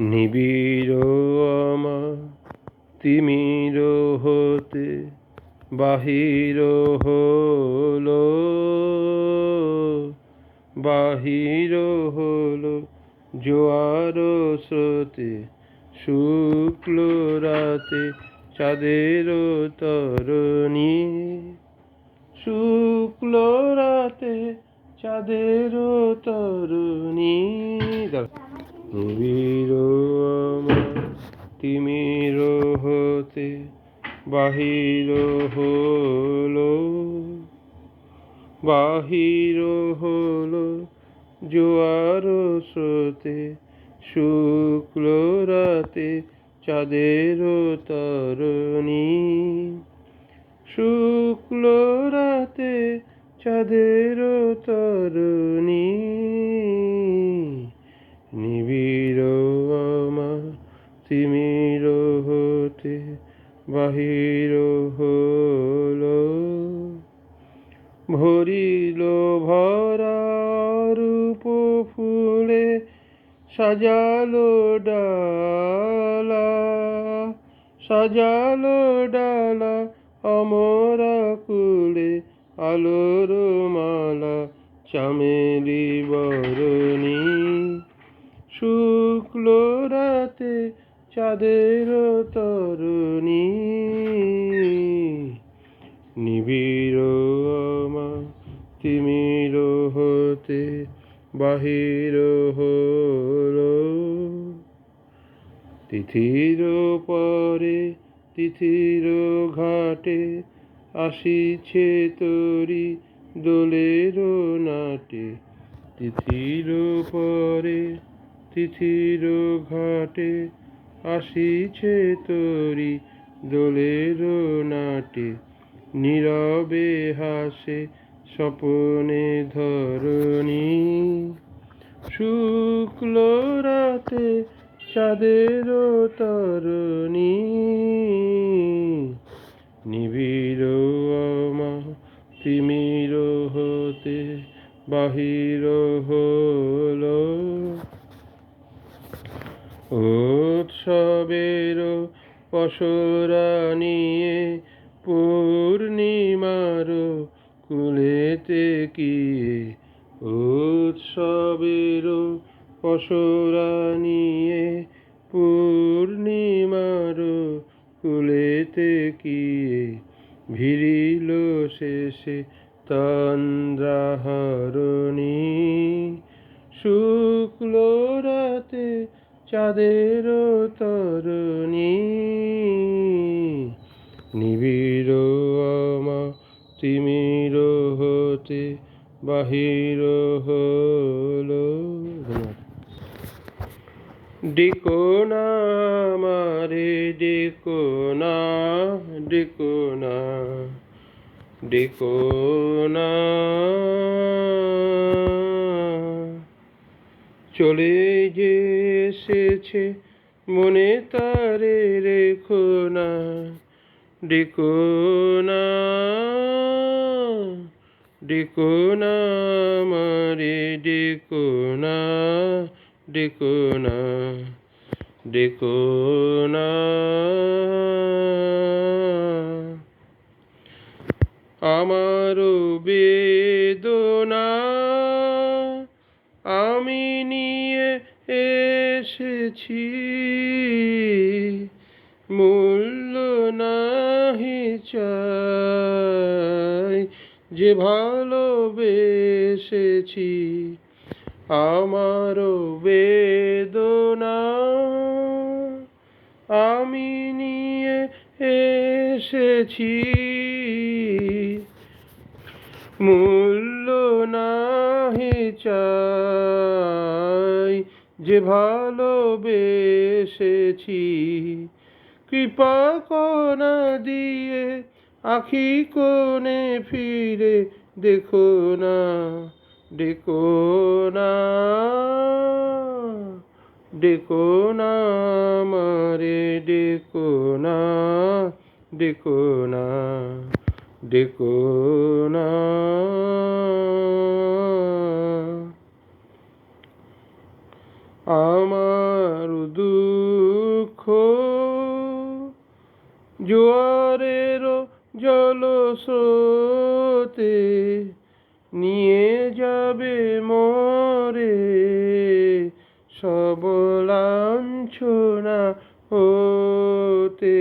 নিবিড় আমার, তিমির হতে বাহির হল, বাহির হলো জোয়ার স্রোতে, শুক্ল রাতে চাঁদের তরণী। শুক্ল রাতে চাঁদের তরণী। নিবিড় তিমির হতে বাহির হলো। বাহির হলো জোয়ার স্রোতে, শুক্ল রাতে চাঁদের তরণী। শুক্ল রাতে চাঁদের তরণী। নিবিড় তিমির হতে বাহির হলো। ভরিল ভরা রূপ ফুলে, সাজালো ডালা সাজালো ডালা অমরা কুলে আলোর মালা চামেলি চাঁদের তরণী? নিবিড় তিমির হতে বাহির হলো। তিথির পরে তিথির ঘাটে আসিছে তরি দোলের নাটে। তিথির পরে তিথির ঘাটে আসিছে তরি দোলের নাটে, নীরবে হাসে স্বপনে ধরণী। শুক্ল রাতে চাঁদের তরণী। নিবিড় আমার তিমির হতে বাহির হলো নিয়ে পূর্ণিমার কুলেতে গিয়ে উৎসবের নিয়ে পূর্ণিমার কুলেতে গিয়ে ভিড়িল শেষে তন্দ্রাহরণী? শুক্ল রাতে চাঁদের তরণী বাহির হলো। ডেকো না মারে ডেকো না ডেকো না ডেকো না। চলে যে এসেছে মনে তারে রেখো না ডেকো না। ডেকো না মারে ডেকো না ডেকো না ডেকো না আমারও বেদনা আমি নিয়ে এসেছি। যে ভালোবেসেছি আমারও বেদনা, আমি নিয়ে এসেছি। মূল্য নাহি চাই যে ভালোবেসেছি। কৃপা কনা দিয়ে আখি কোনে ফিরে দেখো না, ডেকো না ডেকো না মারে ডেকো না ডেকো না ডেকো না। আমার দুঃখ জোয়ারেরও জলস্রোতে নিয়ে যাবে মরে সবলাঞ্ছনা হতে।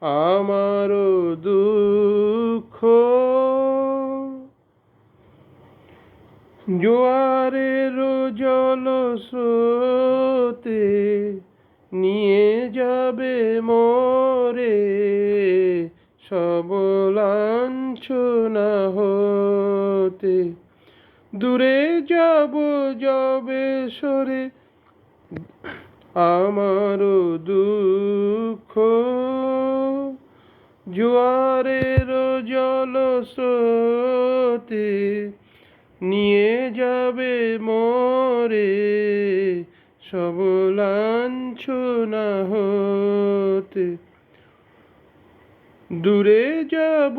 আমারও দুঃখ। জোয়ারের জলস্রোতে নিয়ে যাবে মরে সবলাঞ্ছনা হতে দূরে যাব যাবে সরে আমারও দুঃখ। জোয়ারের জলস্রোতে নিয়ে যাবে মরে সবলাঞ্ছনা হতে দূরে যাব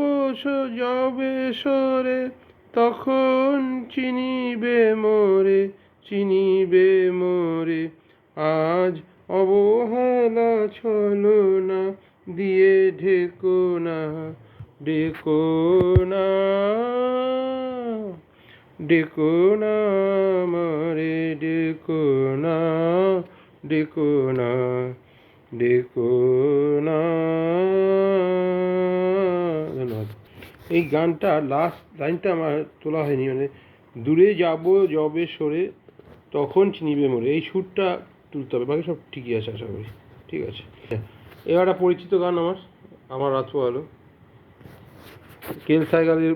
যাবে সরে তখন চিনিবে মোরে চিনিবে মোরে। আজ অবহেলা ছলো না, দিয়ে ঢেকো না ডেকো না ডেকো না মারে ডেকো না ডেকো না। ডেকো না ধন্যবাদ। এই গানটা লাস্ট লাইনটা আমার তোলা হয়নি মানে দূরে যাব জবে সরে, তখন চিনিবে মোরে। এই সুরটা তুলতে হবে, বাকি সব ঠিকই আছে আশা করি। ঠিক আছে। এবার একটা পরিচিত গান আমার আমার রাত আলো। কেল সাইগালের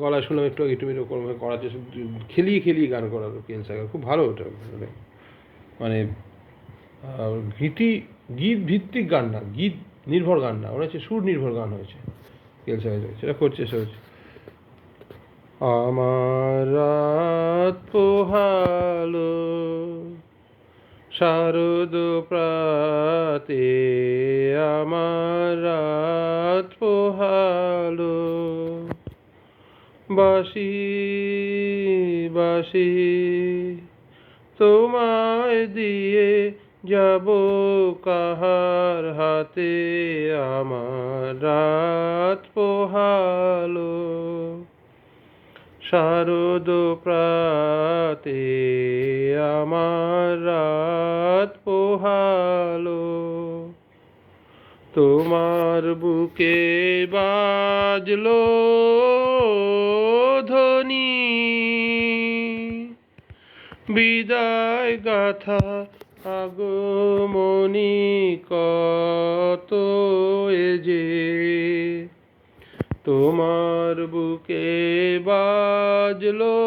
গলায় শুনলাম একটু একটু এরকম করার খেলিয়ে খেলিয়ে গান করালো কেল সাইগাল। খুব ভালো ওটা মানে মানে গীতি গীত ভিত্তিক গান না, গীত নির্ভর গান না, ওরা হচ্ছে সুর নির্ভর গান হয়েছে কেল সেটা করছে সে হচ্ছে। আমার পোহালো, শারদ প্রাতে আমার পোহালো। বাসি বাসি, তোমায় দিয়ে যাব কাহার হাতে আমার রাত পোহালো। শারদ প্রাতে আমার রাত পোহালো। তোমার বুকে বাজলো ধ্বনি। বিদায় গাথা আগমনি কত এ যে তোমার বুকে বাজলো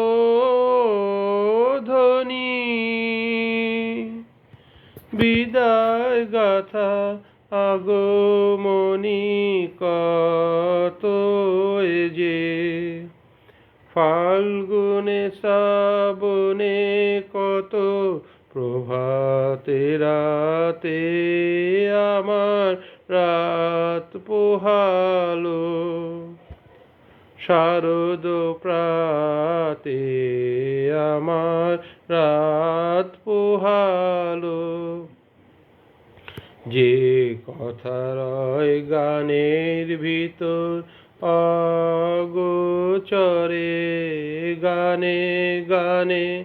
ধ্বনি। বিদায় গাথা আগমনি কত যে ফাল্গুনে শ্রাবণে কত প্রভাতে রাতে আমার রাত পোহালো। শারদ প্রাতে আমার রাত পোহালো। যে কথা রয় গানের ভিতর, অগোচরে গানে গানে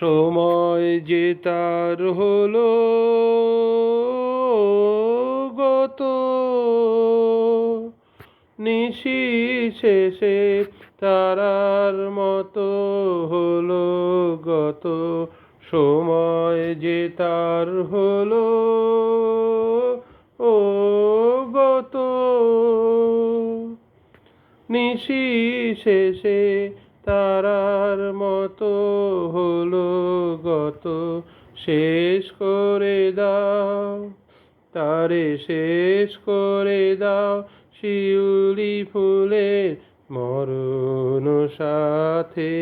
সময় যে তার হলো গত। নিশি শেষে তারার মতো হলো গত। সময় যে তার হলো ও গত। নিশি শেষে তারার মতো হলো গত, শেষ করে দাও, তারে শেষ করে দাও, শিউলি ফুলের মরণ সাথে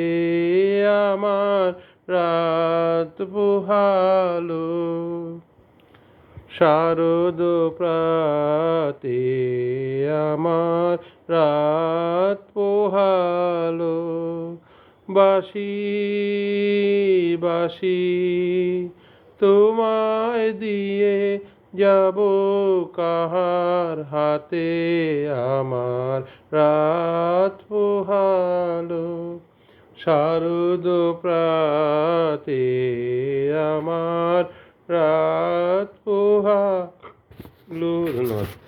আমার রাত পোহালো। শারদ প্রাতে আমার রাত পোহালো, বাসি বাসি, তোমায় দিয়ে যাব কাহার হাতে আমার। রাত পোহালো, শারদ প্রাতে আমার। রাত পোহালো ধন্যবাদ